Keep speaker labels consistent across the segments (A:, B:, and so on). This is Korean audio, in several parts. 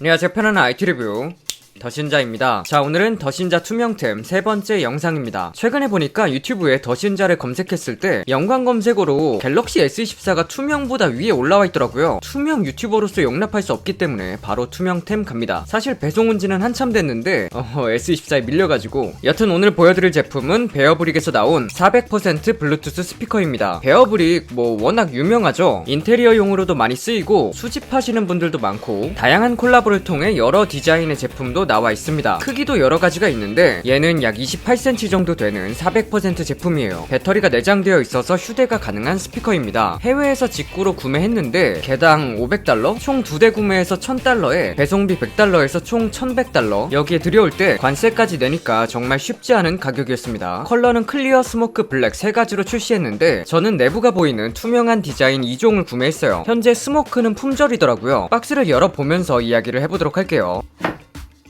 A: 안녕하세요. 편안한 IT 리뷰 더신자입니다. 자, 오늘은 더신자 투명템 세 번째 영상입니다. 최근에 보니까 유튜브에 더신자를 검색했을 때 연관 검색어로 갤럭시 S24가 투명보다 위에 올라와 있더라고요. 투명 유튜버로서 용납할 수 없기 때문에 바로 투명템 갑니다. 사실 배송 온 지는 한참 됐는데 어, S24에 밀려가지고 여튼 오늘 보여드릴 제품은 베어브릭에서 나온 400% 블루투스 스피커입니다. 베어브릭 뭐 워낙 유명하죠. 인테리어용으로도 많이 쓰이고 수집하시는 분들도 많고 다양한 콜라보를 통해 여러 디자인의 제품도 나와 있습니다. 크기도 여러 가지가 있는데 얘는 약 28cm 정도 되는 400% 제품이에요. 배터리가 내장되어 있어서 휴대가 가능한 스피커입니다. 해외에서 직구로 구매했는데 개당 500달러, 총 두 대 구매해서 1000달러에 배송비 100달러에서 총 1100달러. 여기에 들여올 때 관세까지 내니까 정말 쉽지 않은 가격이었습니다. 컬러는 클리어, 스모크, 블랙 세 가지로 출시했는데 저는 내부가 보이는 투명한 디자인 2종을 구매했어요. 현재 스모크는 품절이더라고요. 박스를 열어보면서 이야기를 해보도록 할게요.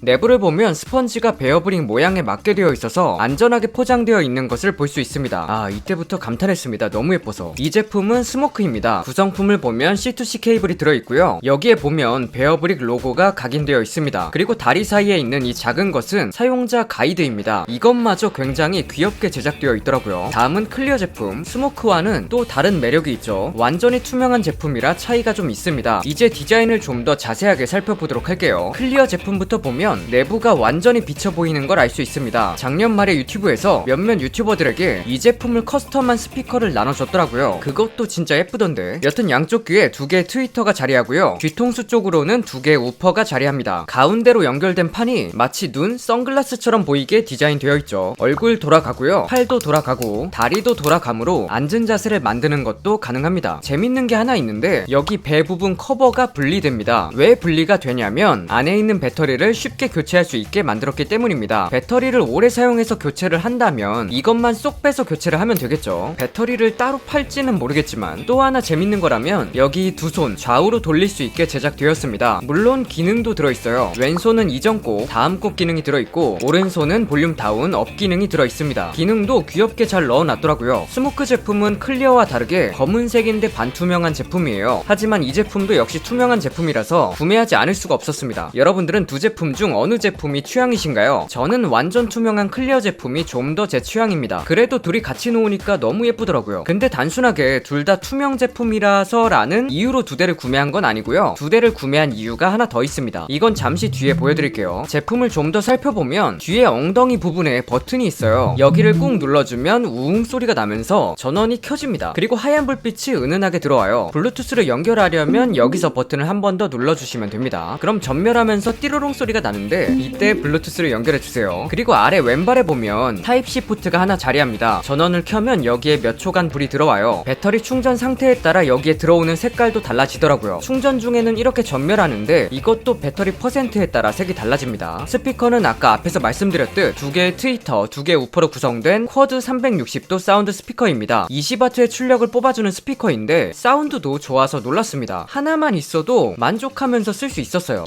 A: 내부를 보면 스펀지가 베어브릭 모양에 맞게 되어 있어서 안전하게 포장되어 있는 것을 볼 수 있습니다. 아, 이때부터 감탄했습니다. 너무 예뻐서. 이 제품은 스모크입니다. 구성품을 보면 C2C 케이블이 들어있고요. 여기에 보면 베어브릭 로고가 각인되어 있습니다. 그리고 다리 사이에 있는 이 작은 것은 사용자 가이드입니다. 이것마저 굉장히 귀엽게 제작되어 있더라고요. 다음은 클리어 제품. 스모크와는 또 다른 매력이 있죠. 완전히 투명한 제품이라 차이가 좀 있습니다. 이제 디자인을 좀 더 자세하게 살펴보도록 할게요. 클리어 제품부터 보면 보면 내부가 완전히 비쳐 보이는 걸 알 수 있습니다. 작년 말에 유튜브에서 몇몇 유튜버들에게 이 제품을 커스텀한 스피커를 나눠줬더라고요. 그것도 진짜 예쁘던데. 여튼 양쪽 귀에 두 개의 트위터가 자리하고요. 뒤통수 쪽으로는 두 개의 우퍼가 자리합니다. 가운데로 연결된 판이 마치 눈, 선글라스처럼 보이게 디자인되어 있죠. 얼굴 돌아가고요. 팔도 돌아가고 다리도 돌아가므로 앉은 자세를 만드는 것도 가능합니다. 재밌는 게 하나 있는데 여기 배 부분 커버가 분리됩니다. 왜 분리가 되냐면 안에 있는 배터리를 쉽게 쉽게 교체할 수 있게 만들었기 때문입니다. 배터리를 오래 사용해서 교체를 한다면 이것만 쏙 빼서 교체를 하면 되겠죠. 배터리를 따로 팔지는 모르겠지만 또 하나 재밌는 거라면 여기 두 손 좌우로 돌릴 수 있게 제작되었습니다. 물론 기능도 들어있어요. 왼손은 이전 곡, 다음 곡 기능이 들어있고 오른손은 볼륨 다운, 업 기능이 들어있습니다. 기능도 귀엽게 잘 넣어놨더라고요. 스모크 제품은 클리어와 다르게 검은색인데 반투명한 제품이에요. 하지만 이 제품도 역시 투명한 제품이라서 구매하지 않을 수가 없었습니다. 여러분들은 두 제품 중 어느 제품이 취향이신가요? 저는 완전 투명한 클리어 제품이 좀 더 제 취향입니다. 그래도 둘이 같이 놓으니까 너무 예쁘더라고요. 근데 단순하게 둘 다 투명 제품이라서 라는 이유로 두 대를 구매한 건 아니고요. 두 대를 구매한 이유가 하나 더 있습니다. 이건 잠시 뒤에 보여드릴게요. 제품을 좀 더 살펴보면 뒤에 엉덩이 부분에 버튼이 있어요. 여기를 꾹 눌러주면 우웅 소리가 나면서 전원이 켜집니다. 그리고 하얀 불빛이 은은하게 들어와요. 블루투스를 연결하려면 여기서 버튼을 한 번 더 눌러주시면 됩니다. 그럼 전멸하면서 띠로롱 소리가 나 나는데 이때 블루투스를 연결해 주세요. 그리고 아래 왼발에 보면 타입C 포트가 하나 자리합니다. 전원을 켜면 여기에 몇 초간 불이 들어와요. 배터리 충전 상태에 따라 여기에 들어오는 색깔도 달라지더라고요. 충전 중에는 이렇게 전멸하는데 이것도 배터리 퍼센트에 따라 색이 달라집니다. 스피커는 아까 앞에서 말씀드렸듯 두 개의 트위터, 두 개의 우퍼로 구성된 쿼드 360도 사운드 스피커입니다. 20W의 출력을 뽑아주는 스피커인데 사운드도 좋아서 놀랐습니다. 하나만 있어도 만족하면서 쓸 수 있었어요.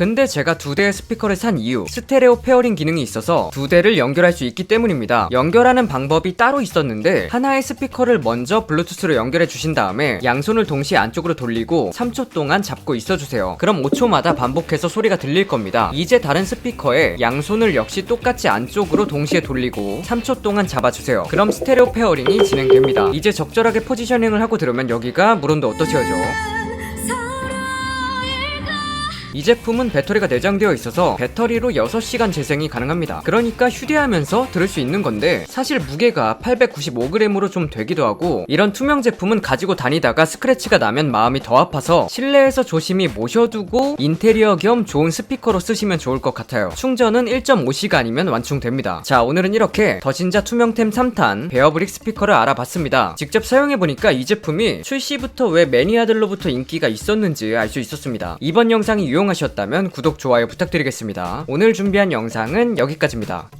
A: 근데 제가 두 대의 스피커를 산 이유 스테레오 페어링 기능이 있어서 두 대를 연결할 수 있기 때문입니다. 연결하는 방법이 따로 있었는데 하나의 스피커를 먼저 블루투스로 연결해 주신 다음에 양손을 동시에 안쪽으로 돌리고 3초 동안 잡고 있어주세요. 그럼 5초마다 반복해서 소리가 들릴 겁니다. 이제 다른 스피커에 양손을 역시 똑같이 안쪽으로 동시에 돌리고 3초 동안 잡아주세요. 그럼 스테레오 페어링이 진행됩니다. 이제 적절하게 포지셔닝을 하고 들으면 여기가 물온도 어떠시죠? 이 제품은 배터리가 내장되어 있어서 배터리로 6시간 재생이 가능합니다. 그러니까 휴대하면서 들을 수 있는 건데 사실 무게가 895g으로 좀 되기도 하고 이런 투명 제품은 가지고 다니다가 스크래치가 나면 마음이 더 아파서 실내에서 조심히 모셔두고 인테리어 겸 좋은 스피커로 쓰시면 좋을 것 같아요. 충전은 1.5시간이면 완충됩니다. 자 오늘은 이렇게 더 진짜 투명템 3탄 베어브릭 스피커를 알아봤습니다. 직접 사용해보니까 이 제품이 출시부터 왜 매니아들로부터 인기가 있었는지 알 수 있었습니다. 이번 영상이 유용 유용하셨다면 구독, 좋아요 부탁드리겠습니다. 오늘 준비한 영상은 여기까지입니다.